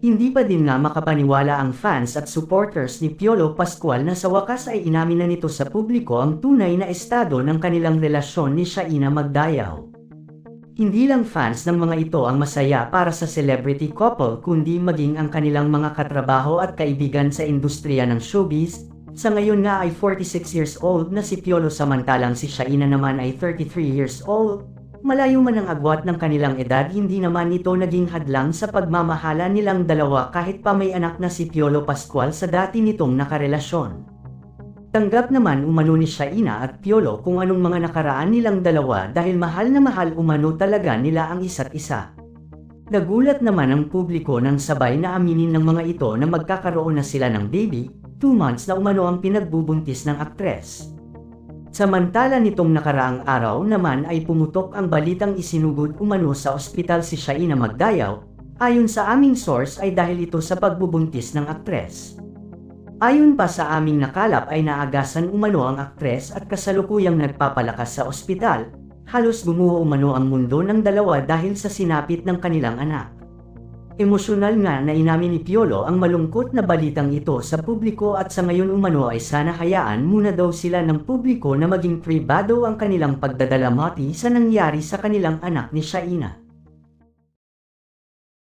Hindi pa din nga makapaniwala ang fans at supporters ni Piolo Pascual na sa wakas ay inamin na nito sa publiko ang tunay na estado ng kanilang relasyon ni Shaina Magdayaw. Hindi lang fans ng mga ito ang masaya para sa celebrity couple kundi maging ang kanilang mga katrabaho at kaibigan sa industriya ng showbiz. Sa ngayon nga ay 46 years old na si Piolo samantalang si Shaina naman ay 33 years old. Malayo man ang agwat ng kanilang edad hindi naman ito naging hadlang sa pagmamahala nilang dalawa kahit pa may anak na si Piolo Pascual sa dati nitong nakarelasyon. Tanggap naman umano ni Shaina at Piolo kung anong mga nakaraan nilang dalawa dahil mahal na mahal umano talaga nila ang isa't isa. Nagulat naman ang publiko nang sabay na aminin ng mga ito na magkakaroon na sila ng baby, 2 months na umano ang pinagbubuntis ng aktres. Samantala nitong nakaraang araw naman ay pumutok ang balitang isinugod umano sa ospital si Shaina Magdayaw, ayon sa aming source ay dahil ito sa pagbubuntis ng aktres. Ayon pa sa aming nakalap ay naagasan umano ang aktres at kasalukuyang nagpapalakas sa ospital, halos gumuho umano ang mundo ng dalawa dahil sa sinapit ng kanilang anak. Emosyonal nga na inamin ni Piolo ang malungkot na balitang ito sa publiko at sa ngayon umano ay sana hayaan muna daw sila ng publiko na maging pribado ang kanilang pagdadalamati sa nangyari sa kanilang anak ni Shaina.